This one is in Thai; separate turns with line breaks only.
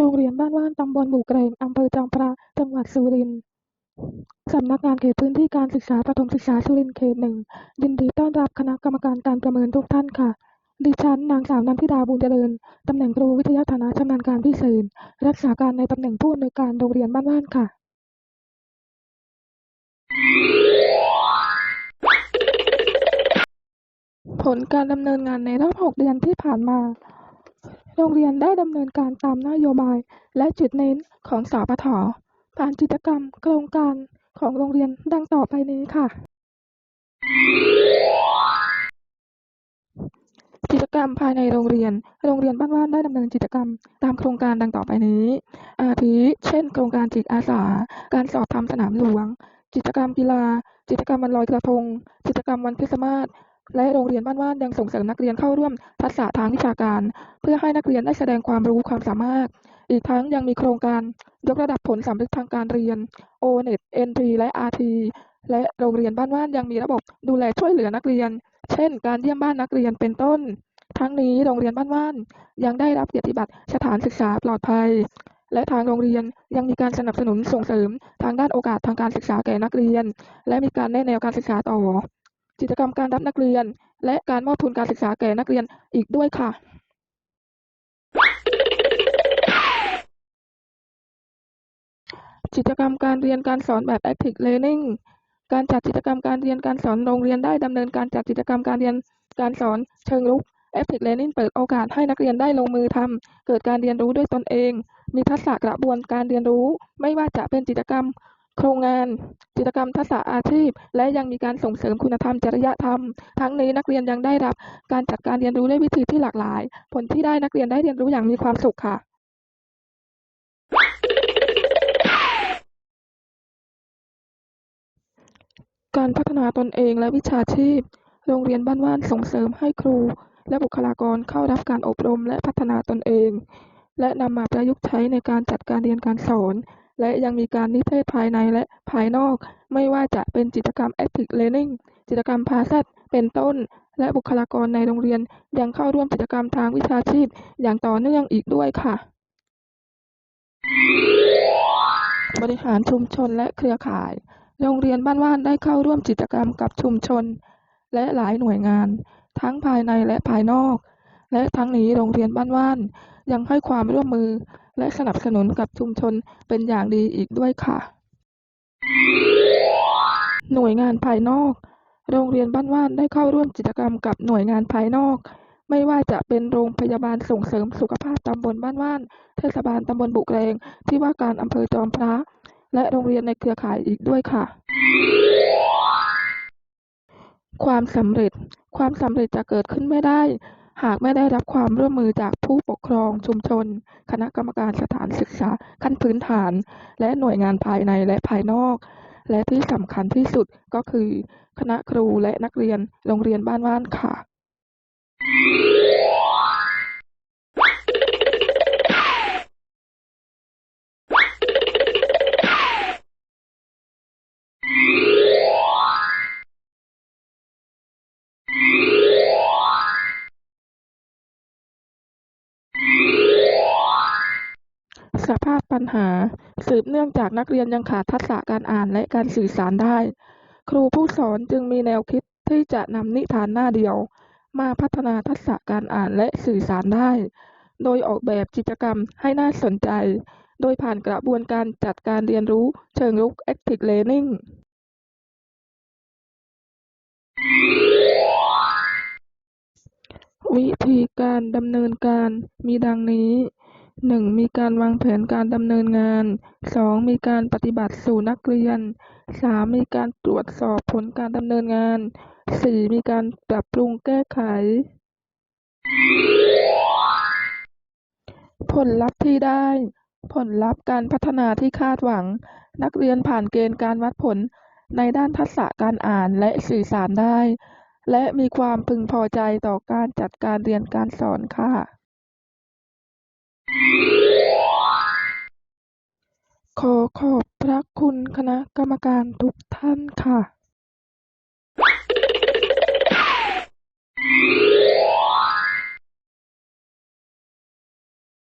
โรงเรียนบ้านว่านตำบลบุเกรงอำเภอจอมพระ จังหวัดสุรินทร์สำนักงานเขตพื้นที่การศึกษาประถมศึกษาสุรินทร์เขตหนึ่งยินดีต้อนรับคณะกรรมการการประเมินทุกท่านค่ะ ดิฉันนางสาวนันทิดาบุญเจริญ ตำแหน่งครูวิทยาฐานะชำนาญการพิเศษ รักษาการในตำแหน่งผู้อำนวยการโรงเรียนบ้านว่านค่ะ ผลการดำเนินงานในรอบ 6 เดือนที่ผ่านมา โรงเรียนได้ดำเนินการตามนโยบายและจุดเน้นของสปท ผ่านกิจกรรมโครงการของโรงเรียนดังต่อไปนี้ค่ะ กิจกรรมภายในโรงเรียน โรงเรียนบ้านว่านได้ดำเนินกิจกรรมตามโครงการดังต่อไปนี้ อาทิ เช่น โครงการจิตอาสา การสอบทำสนามหลวง กิจกรรมกีฬา กิจกรรมวันลอยกระทง กิจกรรมวันคริสต์มาส และโรงเรียนบ้านว่านยังส่งเสริมนักเรียนเข้าร่วมทักษะทางวิชาการ เพื่อให้นักเรียนได้แสดงความรู้ความสามารถ อีกทั้งยังมีโครงการยกระดับผลสำเร็จทางการเรียน O-NET NT และ RT และโรงเรียนบ้านว่านยังมีระบบดูแลช่วยเหลือนักเรียน เช่น การเยี่ยมบ้านนักเรียนเป็นต้น ทั้งนี้โรงเรียนบ้านว่านยังได้รับเกียรติบัตรสถานศึกษาปลอดภัย และทางโรงเรียนยังมีการสนับสนุนส่งเสริมทางด้านโอกาสทางการศึกษาแก่นักเรียน และมีการแนะแนวการศึกษาต่อ กิจกรรมการรับนักเรียน และการมอบทุนการศึกษาแก่นักเรียนอีกด้วยค่ะ กิจกรรมการเรียนการสอนแบบ Active Learning การจัดกิจกรรมการเรียนการสอนโรงเรียนได้ดำเนินการจัดกิจกรรมการเรียนการสอนเชิงรุก Active Learning เปิดโอกาสให้นักเรียนได้ลงมือทำเกิดการเรียนรู้ด้วยตนเอง มีทักษะกระบวนการเรียนรู้ ไม่ว่าจะเป็นกิจกรรม โครงงานกิจกรรมทักษะอาชีพ และยังมีการส่งเสริมคุณธรรมจริยธรรม ทั้งนี้นักเรียนยังได้รับการจัดการเรียนรู้ด้วยวิธีที่หลากหลาย ผลที่ได้นักเรียนได้เรียนรู้อย่างมีความสุขค่ะการพัฒนาตนเองและวิชาชีพ โรงเรียนบ้านว่านส่งเสริมให้ครู และบุคลากรเข้ารับการอบรมและพัฒนาตนเอง และนำมาประยุกต์ใช้ในการจัดการเรียนการสอน และยังมีการนิเทศภายในและภายนอก ไม่ว่าจะเป็นกิจกรรม Active Learning กิจกรรมภาษัทเป็นต้น และบุคลากรในโรงเรียนยังเข้าร่วมกิจกรรมทางวิชาชีพอย่างต่อเนื่องอีกด้วยค่ะ บริหารชุมชนและเครือข่าย โรงเรียนบ้านว่านได้เข้าร่วมกิจกรรมกับชุมชน และหลายหน่วยงาน ทั้งภายในและภายนอก และทั้งนี้โรงเรียนบ้านว่านยังให้ความร่วมมือและสนับสนุนกับชุมชนเป็นอย่างดีอีกด้วยค่ะ หน่วยงานภายนอก โรงเรียนบ้านว่านได้เข้าร่วมกิจกรรมกับหน่วยงานภายนอก ไม่ว่าจะเป็นโรงพยาบาลส่งเสริมสุขภาพตำบลบ้านว่าน เทศบาลตำบลบุเกรงที่ว่าการอำเภอจอมพระ และโรงเรียนในเครือข่ายอีกด้วยค่ะความสำเร็จ ความสำเร็จจะเกิดขึ้นไม่ได้ หากไม่ได้รับความร่วมมือจากผู้ปกครองชุมชน คณะกรรมการสถานศึกษาขั้นพื้นฐาน และหน่วยงานภายในและภายนอก และที่สำคัญที่สุดก็คือ คณะครูและนักเรียนโรงเรียนบ้านว่านค่ะ สภาพปัญหา สืบเนื่องจากนักเรียนยังขาดทักษะการอ่านและการสื่อสารได้ ครูผู้สอนจึงมีแนวคิดที่จะนำนิทานหน้าเดียว มาพัฒนาทักษะการอ่านและสื่อสารได้ โดยออกแบบกิจกรรมให้น่าสนใจ โดยผ่านกระบวนการจัดการเรียนรู้เชิงรุก Active Learning วิธีการดำเนินการมีดังนี้ หนึ่งมีการวางแผนการดำเนินงานสองมีการปฏิบัติสู่นักเรียนสามมีการตรวจสอบผลการดำเนินงานสี่มีการปรับปรุงแก้ไข ผลลัพธ์ที่ได้ ผลลัพธ์การพัฒนาที่คาดหวัง นักเรียนผ่านเกณฑ์การวัดผลในด้านทักษะการอ่านและสื่อสารได้ และมีความพึงพอใจต่อการจัดการเรียนการสอนค่ะ ขอขอบพระคุณคณะกรรมการทุกท่านค่ะ